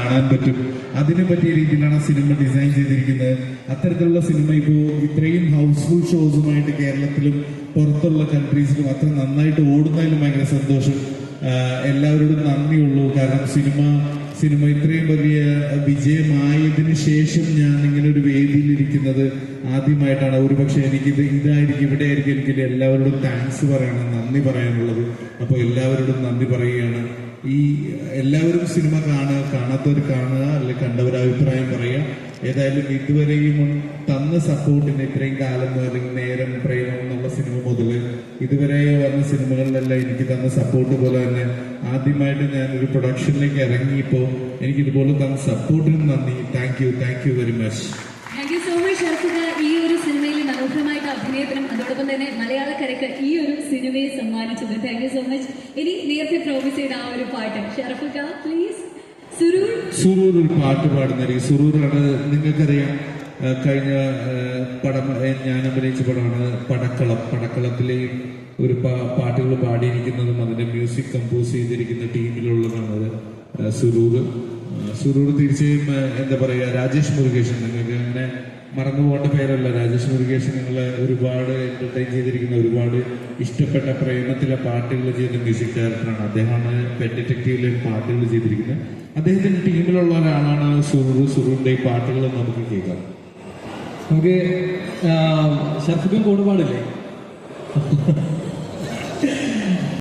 കാണാൻ പറ്റും. അതിനെ പറ്റിയ രീതിയിലാണ് സിനിമ ഡിസൈൻ ചെയ്തിരിക്കുന്നത്. അത്തരത്തിലുള്ള സിനിമ ഇപ്പോൾ ഇത്രയും ഹൗസ്ഫുൾ ഷോസുമായിട്ട് കേരളത്തിലും പുറത്തുള്ള കൺട്രീസിലും അത്ര നന്നായിട്ട് ഓടുന്നതിലും ഭയങ്കര സന്തോഷം. എല്ലാവരോടും നന്ദിയുള്ളൂ. കാരണം സിനിമ സിനിമ ഇത്രയും വലിയ വിജയമായതിന് ശേഷം ഞാൻ ഇങ്ങനെ ഒരു വേദിയിൽ ഇരിക്കുന്നത് ആദ്യമായിട്ടാണ്. ഒരുപക്ഷെ എനിക്കിത് ഇതായിരിക്കും ഇവിടെ ആയിരിക്കും എനിക്ക് എല്ലാവരോടും താങ്ക്സ് പറയണം നന്ദി പറയാനുള്ളത്. അപ്പോൾ എല്ലാവരോടും നന്ദി പറയുകയാണ്. ഈ എല്ലാവരും സിനിമ കാണുക കാണാത്തവർ കാണുക അല്ലെങ്കിൽ കണ്ടവർ അഭിപ്രായം പറയുക ഏതായാലും ഇതുവരെയും തന്ന സപ്പോർട്ടിന് ഇത്രയും കാലം അല്ലെങ്കിൽ നേരം പ്രേമം എന്നുള്ള സിനിമ മുതൽ ഇതുവരെ വന്ന സിനിമകളിലെല്ലാം എനിക്ക് തന്ന സപ്പോർട്ട് പോലെ തന്നെ ആദ്യമായിട്ട് ഞാൻ ഒരു പ്രൊഡക്ഷനിലേക്ക് ഇറങ്ങിയപ്പോൾ എനിക്ക് ഇതുപോലെ തന്ന സപ്പോർട്ടിനും നന്ദി thank you thank you very much thank you so much ഈ മലയാളക്കരയ്ക്ക് ഈ ഒരു സിനിമയെ സമ്മാനിച്ചത് താങ്ക് യു സോ മച്ച് ഇനി നേരത്തെ പ്രോമിസ് ചെയ്ത ആ ഒരു പാട്ട്. ഷെറഫ് പ്ലീസ് സുരൂർ. സുരൂർ ഒരു പാട്ട് പാടുന്ന സുരൂറാണ്. നിങ്ങൾക്കറിയാം കഴിഞ്ഞ പടം ഞാൻ അഭിനയിച്ച പടമാണ് പടക്കളം. പടക്കളത്തിലെ ഒരു പാട്ടുകൾ പാടിയിരിക്കുന്നതും അതിന്റെ മ്യൂസിക് കമ്പോസ് ചെയ്തിരിക്കുന്ന ടീമിലുള്ളതാണ് സുരൂർ. ആ, തീർച്ചയായും എന്താ പറയുക രാജേഷ് മുരുകേഷൻ നിങ്ങൾക്ക് അങ്ങനെ മറന്നു പോകേണ്ട പേരല്ല. രാജേഷ് മുരുകേഷൻ നിങ്ങളെ ഒരുപാട് എന്റർടൈൻ ചെയ്തിരിക്കുന്ന ഒരുപാട് ഇഷ്ടപ്പെട്ട പ്രേമത്തിലെ പാട്ടുകൾ ചെയ്ത മ്യൂസിക് ഡയറക്ടറാണ് അദ്ദേഹമാണ് പെൻ ഡിറ്റക്റ്റീവിലെ പാട്ടുകൾ ചെയ്തിരിക്കുന്നത്. അദ്ദേഹത്തിന്റെ ടീമിലുള്ള ഒരാളാണ് സുരൂർ. സുരൂറിന്റെ ഈ പാട്ടുകൾ നമുക്ക് കേൾക്കാം. നമുക്ക് ഷർഫിക്കും കൂടെ പാടില്ലേ